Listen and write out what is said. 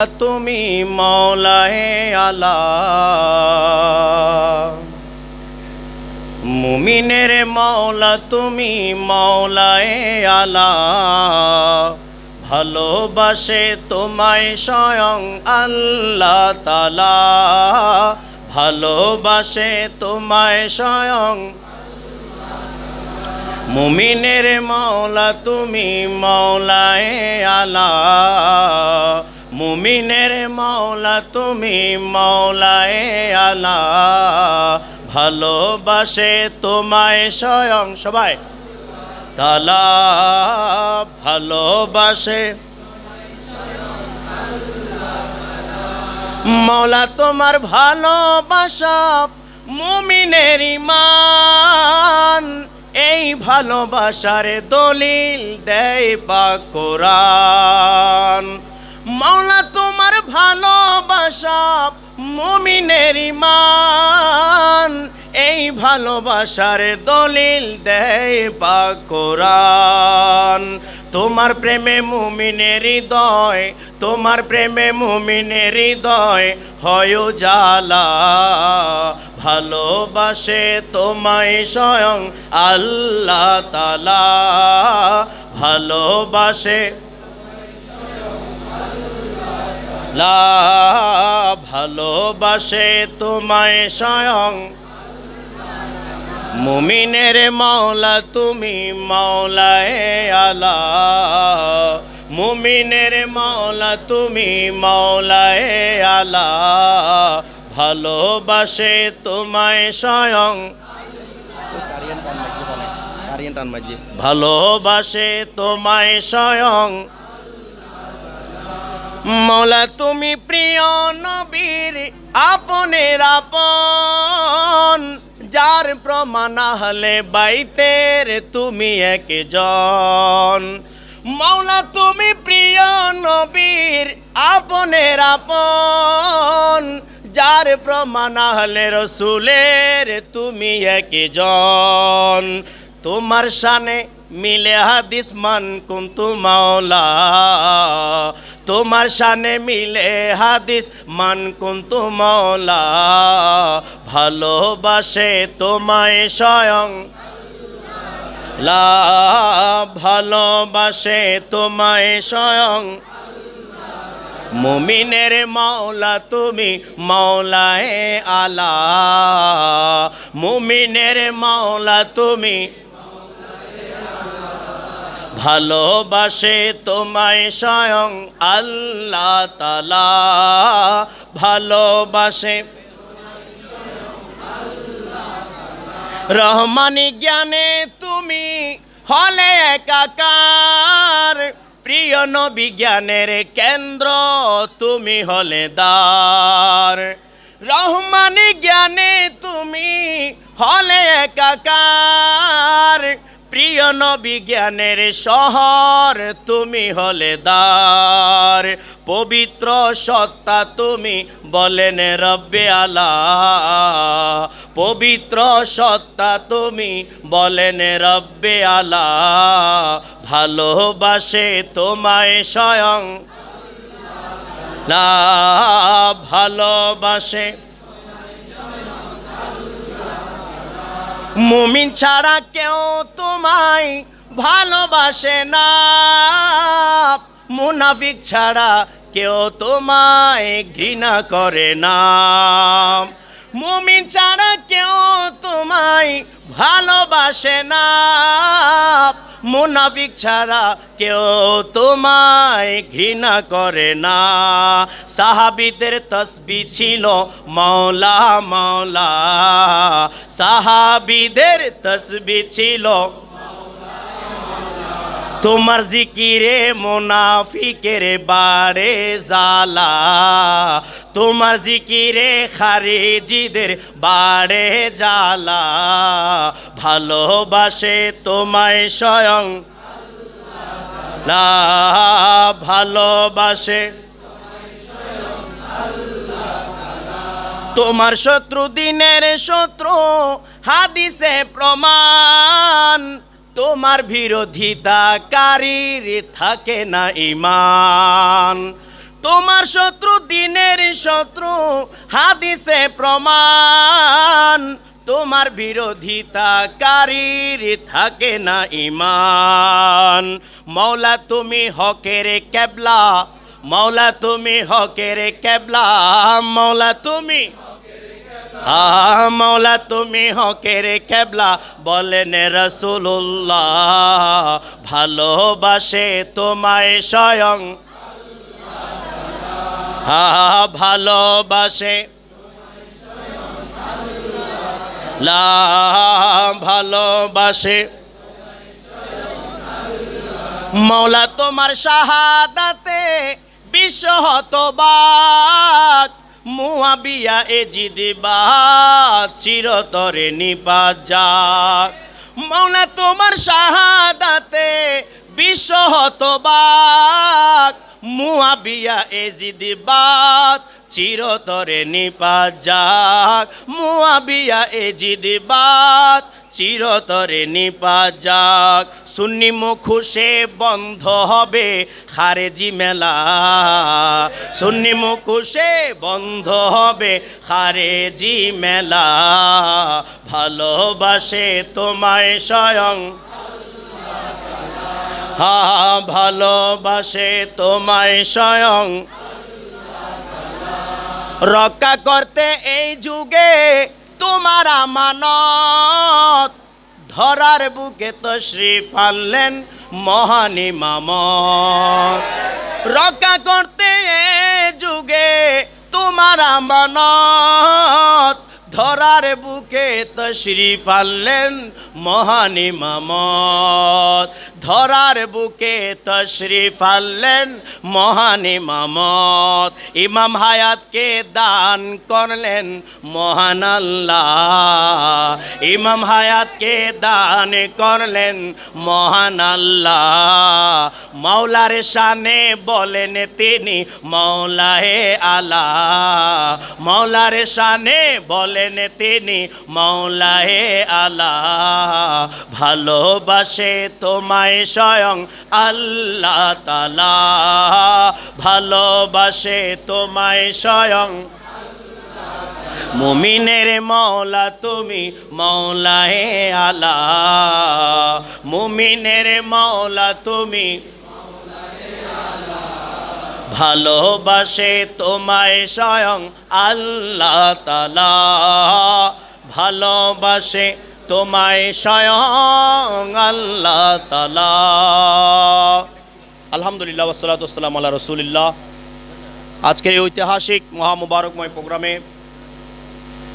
তুমি মৌলায় আলা মুমিনের মৌলা তুমি মৌলায় আলা ভালোবাসে তোমায় স্বয়ং আল্লাহ তালা ভালোবাসে তোমায় স্বয়ং মুমিনের মৌলা তুমি মৌলায় আলা মুমিনের মৌলা তুমি মৌলায় আলা। ভালোবাসে তোমায় স্বয়ং সবাই। তালা, ভালোবাসে মৌলা তোমার ভালোবাসা, মুমিনের ইমান এই ভালোবাসার দলিল দেয় বা কোরআন। মৌলা তোমার ভালোবাসা মুমিনের ইমান এই ভালোবাসার দলিল দেয় বা কোরআন। তোমার প্রেমে মুমিনের হৃদয়, তোমার প্রেমে মুমিনের হৃদয় হয় জালা ভালোবাসে তোমায় স্বয়ং আল্লাহ তালা ভালোবাসে লা ভালোবাসে তোমায় স্বয়ং। মুমিনের মাওলা তুমি মাওলায় আলা মুমিনের মাওলা তুমি মাওলায় আলা ভালোবাসে তোমায় স্বয়ং। ভালোবাসে তোমায় স্বয়ং। মৌলা, তুমি প্রিয় নবীর আপনের আপন। যার প্রমাণ হলে বাইতের তুমি একজন। মৌলা, তুমি প্রিয় নবীর আপনের আপন। যার প্রমাণ হলে রসুলের তুমি একজন। তোমার শানে মিলে হাদিস মান কুন্তু মাওলা। তোমার শানে মিলে হাদিস মান কুন্তু মাওলা। ভালোবাসে তোমায় স্বয়ং। লা ভালোবাসে তোমায় স্বয়ং। মুমিনের মাওলা, তুমি মাওলায় আলা। মুমিনের মাওলা, তুমি ভালোবাসে তোমায় স্বয়ং আল্লাহ তালা ভালোবাসে রহমানি জ্ঞানে তুমি হলে একাকার। প্রিয় নবিজ্ঞানের কেন্দ্র তুমি হলে দার রহমানি জ্ঞানে তুমি হলে একাকার। প্রিয় নবিজ্ঞানের শহর, তুমি হলে দার পবিত্র সত্তা তুমি বলেন রব্বে আলা পবিত্র সত্তা তুমি বলেন রব্বে আলা ভালোবাসে তোমায় স্বয়ং। না ভালোবাসে মুমিন ছাড়া কেউ তোমায় ভালোবাসে না। মুনাফিক ছাড়া কেউ তোমায় ঘৃণা করে না। মুমিন ছাড়া কেউ তোমায় ভালোবাসে না। মুনাফিক ছাড়া কেউ তোমায় ঘৃণা করে না। সাহাবিদের তসবি ছিল মৌলা মৌলা সাহাবিদের তসবি ছিল তোমার জিকিরে মুনাফিকের বাড়ে জালা তোমার জিকিরে খারিজিদের বাড়ে জালা ভালোবাসে তোমায় স্বয়ং। ভালোবাসে তোমার শত্রু, দিনের শত্রু, হাদিসে প্রমাণ। তোমার বিরোধিতাকারীর থাকে না ইমান তোমার শত্রু দিনের শত্রু, হাদিসে প্রমাণ। তোমার বিরোধিতাকারীর থাকে না ইমান মৌলা তুমি হকের কেবলা মৌলা তুমি হকের কেবলা মৌলা তুমি মৌলা তুমি হকের কেবলা বলেন রসুল্লাহ ভালোবাসে তোমায় স্বয়ং। হা ভালোবাসে ভালোবাসে মৌলা তোমার শাহাদাতে বিশ্ব হতবাক মুয়াবিয়া এ জিদিবা চিরতরে নিপা যাক মৌলা তোমার শাহাদাতে বিশ্ব হতবাক মুয়াবিয়া এ জিদিবাত চিরতরে নিপাত যাক। মুয়াবিয়া এ জিদিবাত চিরতরে নিপাত যাক। সুন্নি মুখুশে বন্ধ হবে খারেজি মেলা। সুন্নি মুখুশে বন্ধ হবে খারেজি মেলা। ভালোবাসে তোমায় স্বয়ং। হা, ভালোবাসে তোমায় স্বয়ং। রক্ষা করতে এই যুগে তোমার আমানত। ধরার বুকে তো শ্রী পারলেন মহানি মাম রক্ষা করতে এই যুগে তোমার আমানত। ধরার বুকে তশ্রী পারলেন মহানি মামত ধরার বুকে তশ্রী পারলেন মহানি মামত ইমাম হায়াতকে দান করলেন মহান আল্লাহ। ইমাম হায়াতকে দান করলেন মহান আল্লাহ। মাওলার শানে বলেন তিনি মৌলাহে আলা। মৌলার শানে বলেন তিনি মৌলাহে আলা ভালোবাসে তোমায় স্বয়ং আল্লাহ তালা ভালোবাসে তোমায় স্বয়ং মুমিনের মৌলা তুমি মৌলা হে আলা মুমিনের মৌলা তুমি ভালোবাসে তোমায় স্বয়ং আল্লাহ তালা ভালোবাসে তোমায় স্বয়ং আল্লাহ তালা আলহামদুলিল্লাহ ওসালাতাম আল্লাহ রসুলিল্লাহ। আজকের এই ঐতিহাসিক মহামুবারকময় প্রোগ্রামে